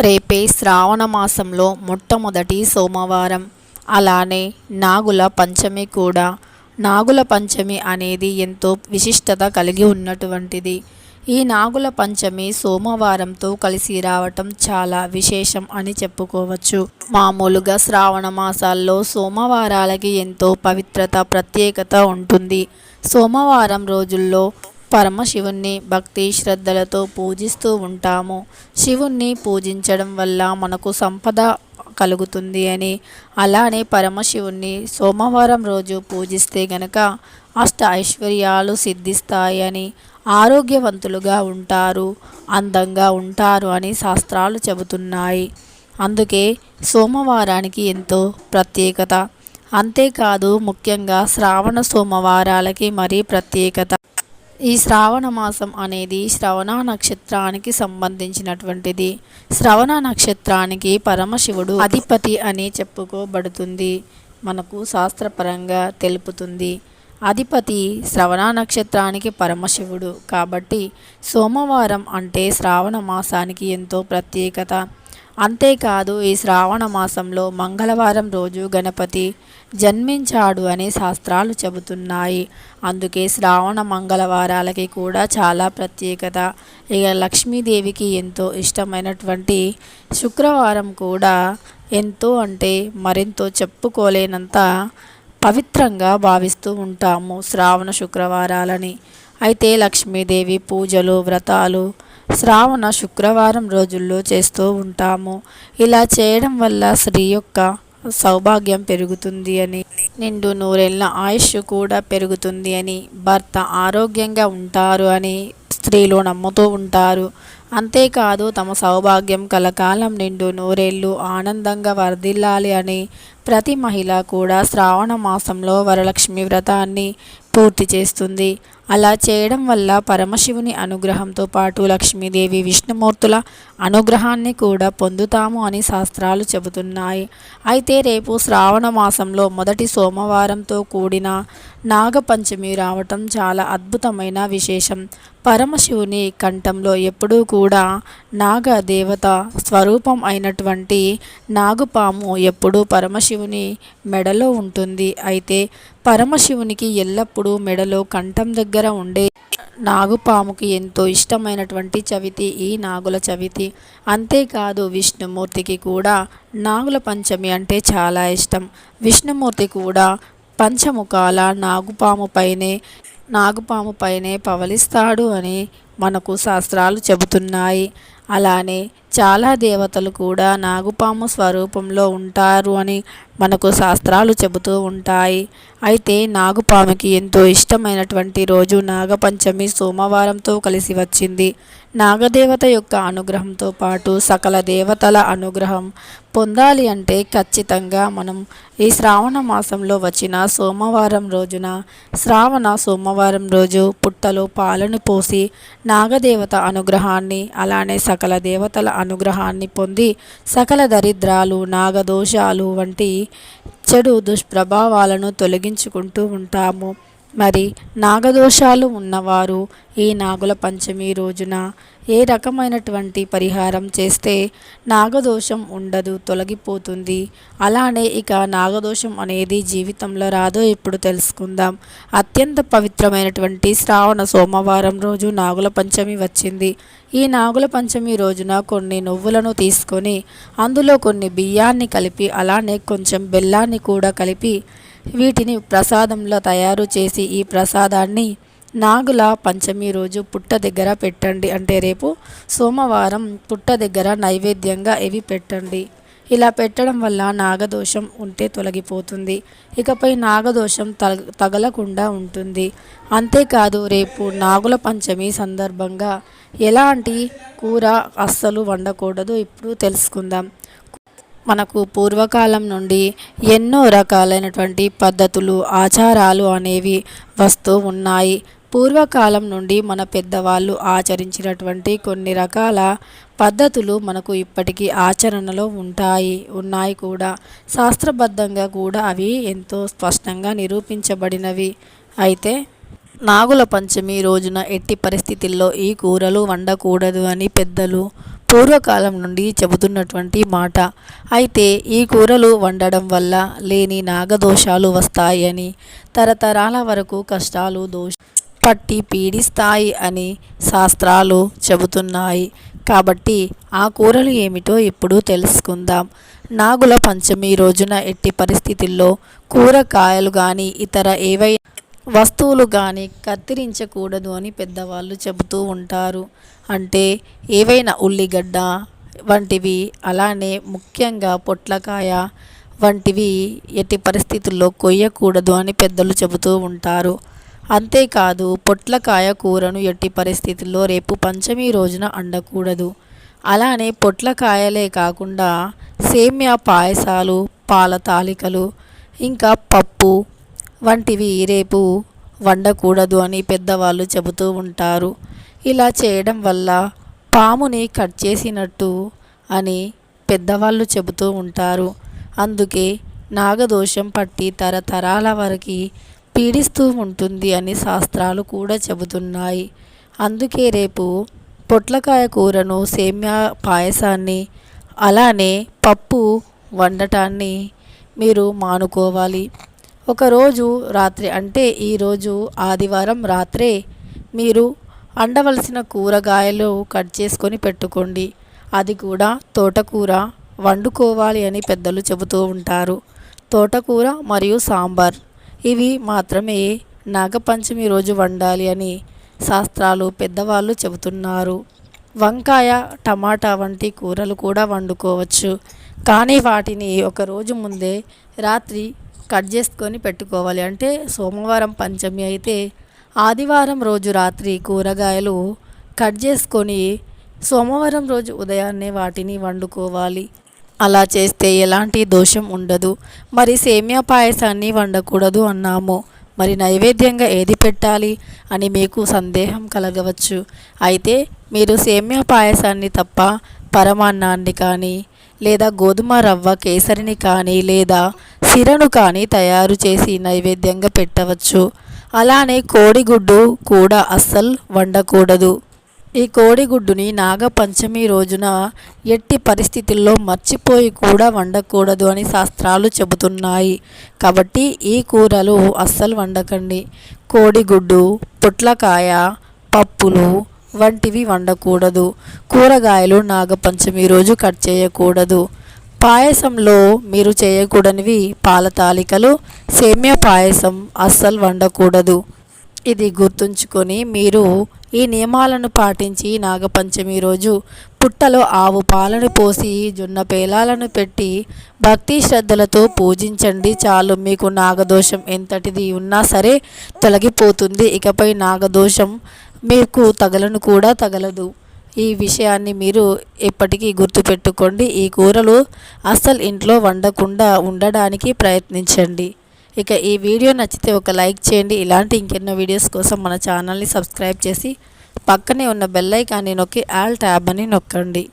రేపే శ్రావణ మాసంలో మొట్టమొదటి సోమవారం. అలానే నాగుల పంచమి కూడా. నాగుల పంచమి అనేది ఎంతో విశిష్టత కలిగి ఉన్నటువంటిది. ఈ నాగుల పంచమి సోమవారంతో కలిసి రావటం చాలా విశేషం అని చెప్పుకోవచ్చు. మామూలుగా శ్రావణ మాసాల్లో సోమవారాలకి ఎంతో పవిత్రత ప్రత్యేకత ఉంటుంది. సోమవారం రోజుల్లో పరమశివుణ్ణి భక్తి శ్రద్ధలతో పూజిస్తూ ఉంటాము. శివుణ్ణి పూజించడం వల్ల మనకు సంపద కలుగుతుంది అని. అలానే పరమశివుణ్ణి సోమవారం రోజు పూజిస్తే గనక అష్ట ఐశ్వర్యాలు సిద్ధిస్తాయని ఆరోగ్యవంతులుగా ఉంటారు అందంగా ఉంటారు అని శాస్త్రాలు చెబుతున్నాయి. అందుకే సోమవారానికి ఎంతో ప్రత్యేకత. అంతేకాదు ముఖ్యంగా శ్రావణ సోమవారాలకి మరీ ప్రత్యేకత. ఈ శ్రావణ మాసం అనేది శ్రవణ నక్షత్రానికి సంబంధించినటువంటిది. శ్రవణ నక్షత్రానికి పరమశివుడు అధిపతి అని చెప్పుకోబడుతుంది. మనకు శాస్త్రపరంగా తెలుపుతుంది. అధిపతి శ్రవణ నక్షత్రానికి పరమశివుడు కాబట్టి సోమవారం అంటే శ్రావణ మాసానికి ఎంతో ప్రత్యేకత. అంతేకాదు ఈ శ్రావణ మాసంలో మంగళవారం రోజు గణపతి జన్మించాడు అని శాస్త్రాలు చెబుతున్నాయి. అందుకే శ్రావణ మంగళవారాలకి కూడా చాలా ప్రత్యేకత. ఇక లక్ష్మీదేవికి ఎంతో ఇష్టమైనటువంటి శుక్రవారం కూడా ఎంతో అంటే మరెంతో చెప్పుకోలేనంత పవిత్రంగా భావిస్తూ ఉంటాము శ్రావణ శుక్రవారాలని. అయితే లక్ష్మీదేవి పూజలు వ్రతాలు శ్రావణ శుక్రవారం రోజుల్లో చేస్తూ ఉంటాము. ఇలా చేయడం వల్ల స్త్రీ యొక్క సౌభాగ్యం పెరుగుతుంది అని నిండు నూరేళ్ళ ఆయుష్ కూడా పెరుగుతుంది అని భర్త ఆరోగ్యంగా ఉంటారు అని స్త్రీలు నమ్ముతూ ఉంటారు. అంతేకాదు తమ సౌభాగ్యం కలకాలం నిండు నూరేళ్ళు ఆనందంగా వర్ధిల్లాలి అని ప్రతి మహిళ కూడా శ్రావణ మాసంలో వరలక్ష్మి వ్రతాన్ని పూర్తి చేస్తుంది. అలా చేయడం వల్ల పరమశివుని అనుగ్రహంతో పాటు లక్ష్మీదేవి విష్ణుమూర్తుల అనుగ్రహాన్ని కూడా పొందుతాము అని శాస్త్రాలు చెబుతున్నాయి. అయితే రేపు శ్రావణ మాసంలో మొదటి సోమవారంతో కూడిన నాగపంచమి రావటం చాలా అద్భుతమైన విశేషం. పరమశివుని కంఠంలో ఎప్పుడూ కూడా నాగ దేవత స్వరూపం అయినటువంటి నాగుపాము ఎప్పుడూ పరమశివుని మెడలో ఉంటుంది. అయితే పరమశివునికి ఎల్లప్పుడూ మెడలో కంఠం దగ్గర ఉండే నాగుపాముకి ఎంతో ఇష్టమైనటువంటి చవితి ఈ నాగుల చవితి. అంతేకాదు విష్ణుమూర్తికి కూడా నాగుల పంచమి అంటే చాలా ఇష్టం. విష్ణుమూర్తి కూడా పంచముఖాల నాగుపాము పైనే నాగుపాము పైనే పవలిస్తాడు అని మనకు శాస్త్రాలు చెబుతున్నాయి. అలానే చాలా దేవతలు కూడా నాగుపాము స్వరూపంలో ఉంటారు అని మనకు శాస్త్రాలు చెబుతూ ఉంటాయి. అయితే నాగుపాముకి ఎంతో ఇష్టమైనటువంటి రోజు నాగపంచమి సోమవారంతో కలిసి వచ్చింది. నాగదేవత యొక్క అనుగ్రహంతో పాటు సకల దేవతల అనుగ్రహం పొందాలి అంటే ఖచ్చితంగా మనం ఈ శ్రావణ మాసంలో వచ్చిన సోమవారం రోజున శ్రావణ సోమవారం రోజు పుట్టలో పాలను పోసి నాగదేవత అనుగ్రహాన్ని అలానే సకల దేవతల అనుగ్రహాన్ని పొంది సకల దరిద్రాలు నాగదోషాలు వంటి చెడు దుష్ప్రభావాలను తొలగించుకుంటూ ఉంటాము. మరి నాగదోషాలు ఉన్నవారు ఈ నాగుల పంచమి రోజున ఏ రకమైనటువంటి పరిహారం చేస్తే నాగదోషం ఉండదు తొలగిపోతుంది? అలానే ఇక నాగదోషం అనేది జీవితంలో రాదో ఇప్పుడు తెలుసుకుందాం. అత్యంత పవిత్రమైనటువంటి శ్రావణ సోమవారం రోజు నాగుల పంచమి వచ్చింది. ఈ నాగుల పంచమి రోజున కొన్ని నువ్వులను తీసుకొని అందులో కొన్ని బియ్యాన్ని కలిపి అలానే కొంచెం బెల్లాన్ని కూడా కలిపి వీటిని ప్రసాదంలో తయారు చేసి ఈ ప్రసాదాన్ని నాగుల పంచమి రోజు పుట్ట దగ్గర పెట్టండి. అంటే రేపు సోమవారం పుట్ట దగ్గర నైవేద్యంగా ఇవి పెట్టండి. ఇలా పెట్టడం వల్ల నాగదోషం ఉంటే తొలగిపోతుంది. ఇకపై నాగదోషం తగ తగలకుండా ఉంటుంది. అంతేకాదు రేపు నాగుల పంచమి సందర్భంగా ఎలాంటి కూర అస్సలు వండకూడదు. ఇప్పుడు తెలుసుకుందాం. మనకు పూర్వకాలం నుండి ఎన్నో రకాలైనటువంటి పద్ధతులు ఆచారాలు అనేవి వస్తూ ఉన్నాయి. పూర్వకాలం నుండి మన పెద్దవాళ్ళు ఆచరించినటువంటి కొన్ని రకాల పద్ధతులు మనకు ఇప్పటికీ ఆచరణలో ఉంటాయి ఉన్నాయి కూడా. శాస్త్రబద్ధంగా కూడా అవి ఎంతో స్పష్టంగా నిరూపించబడినవి. అయితే నాగుల పంచమి రోజున ఎట్టి పరిస్థితుల్లో ఈ కూరలు వండకూడదు అని పెద్దలు పూర్వకాలం నుండి చెబుతున్నటువంటి మాట. అయితే ఈ కూరలు వండడం వల్ల లేని నాగదోషాలు వస్తాయని తరతరాల వరకు కష్టాలు దోష పట్టి పీడిస్తాయి అని శాస్త్రాలు చెబుతున్నాయి. కాబట్టి ఆ కూరలు ఏమిటో ఇప్పుడు తెలుసుకుందాం. నాగుల పంచమి రోజున ఎట్టి పరిస్థితుల్లో కూరగాయలు కానీ ఇతర ఏవైనా వస్తువులు కానీ కత్తిరించకూడదు అని పెద్దవాళ్ళు చెబుతూ ఉంటారు. అంటే ఏవైనా ఉల్లిగడ్డ వంటివి అలానే ముఖ్యంగా పొట్లకాయ వంటివి ఎట్టి పరిస్థితుల్లో కొయ్యకూడదు అని పెద్దలు చెబుతూ ఉంటారు. అంతేకాదు పొట్లకాయ కూరను ఎట్టి పరిస్థితుల్లో రేపు పంచమి రోజున అండకూడదు. అలానే పొట్లకాయలే కాకుండా సేమ్యా పాయసాలు పాల తాలికలు ఇంకా పప్పు వంటివి రేపు వండకూడదు అని పెద్దవాళ్ళు చెబుతూ ఉంటారు. ఇలా చేయడం వల్ల పాముని కట్ చేసినట్టు అని పెద్దవాళ్ళు చెబుతూ ఉంటారు. అందుకే నాగదోషం పట్టి తరతరాల వరకు పీడిస్తూ ఉంటుంది అని శాస్త్రాలు కూడా చెబుతున్నాయి. అందుకే రేపు పొట్లకాయ కూరను సేమ్యా పాయసాన్ని అలానే పప్పు వండటాన్ని మీరు మానుకోవాలి. ఒకరోజు రాత్రి అంటే ఈరోజు ఆదివారం రాత్రే మీరు అండవలసిన కూరగాయలు కట్ చేసుకొని పెట్టుకోండి. అది కూడా తోటకూర వండుకోవాలి అని పెద్దలు చెబుతూ ఉంటారు. తోటకూర మరియు సాంబార్ ఇవి మాత్రమే నాగపంచమి రోజు వండాలి అని శాస్త్రాలు పెద్దవాళ్ళు చెబుతున్నారు. వంకాయ టమాటా వంటి కూరలు కూడా వండుకోవచ్చు. కానీ వాటిని ఒకరోజు ముందే రాత్రి కట్ చేసుకొని పెట్టుకోవాలి. అంటే సోమవారం పంచమి అయితే ఆదివారం రోజు రాత్రి కూరగాయలు కట్ చేసుకొని సోమవారం రోజు ఉదయాన్నే వాటిని వండుకోవాలి. అలా చేస్తే ఎలాంటి దోషం ఉండదు. మరి సేమియా పాయసాన్ని వండకూడదు అన్నాము. మరి నైవేద్యంగా ఏది పెట్టాలి అని మీకు సందేహం కలగవచ్చు. అయితే మీరు సేమ్యా పాయసాన్ని తప్ప పరమాన్నాన్ని కానీ లేదా గోధుమ రవ్వ కేసరిని కానీ లేదా సిరను కానీ తయారు చేసి నైవేద్యంగా పెట్టవచ్చు. అలానే కోడిగుడ్డు కూడా అస్సలు వండకూడదు. ఈ కోడిగుడ్డుని నాగపంచమి రోజున ఎట్టి పరిస్థితుల్లో మర్చిపోయి కూడా వండకూడదు అని శాస్త్రాలు చెబుతున్నాయి. కాబట్టి ఈ కూరలు అస్సలు వండకండి. కోడిగుడ్డు పొట్లకాయ పప్పులు వంటివి వండకూడదు. కూరగాయలు నాగపంచమి రోజు కట్ చేయకూడదు. పాయసంలో మీరు చేయకూడనివి పాల తాలికలు సేమ్య పాయసం అస్సలు వండకూడదు. ఇది గుర్తుంచుకొని మీరు ఈ నియమాలను పాటించి నాగపంచమి రోజు పుట్టలో ఆవు పాలను పోసి జొన్న పేలాలను పెట్టి భక్తి శ్రద్ధలతో పూజించండి. చాలు మీకు నాగదోషం ఎంతటిది ఉన్నా సరే తొలగిపోతుంది. ఇకపై నాగదోషం మీకు తగలను కూడా తగలదు. ఈ విషయాన్ని మీరు ఎప్పటికీ గుర్తుపెట్టుకోండి. ఈ కూరలు అస్సలు ఇంట్లో వండకుండా ఉండడానికి ప్రయత్నించండి. ఇక ఈ వీడియో నచ్చితే ఒక లైక్ చేయండి. ఇలాంటి ఇంకెన్నో వీడియోస్ కోసం మన ఛానల్ని సబ్స్క్రైబ్ చేసి పక్కనే ఉన్న బెల్లైకాన్ని నొక్కి ఆల్ ట్యాబ్ అని నొక్కండి.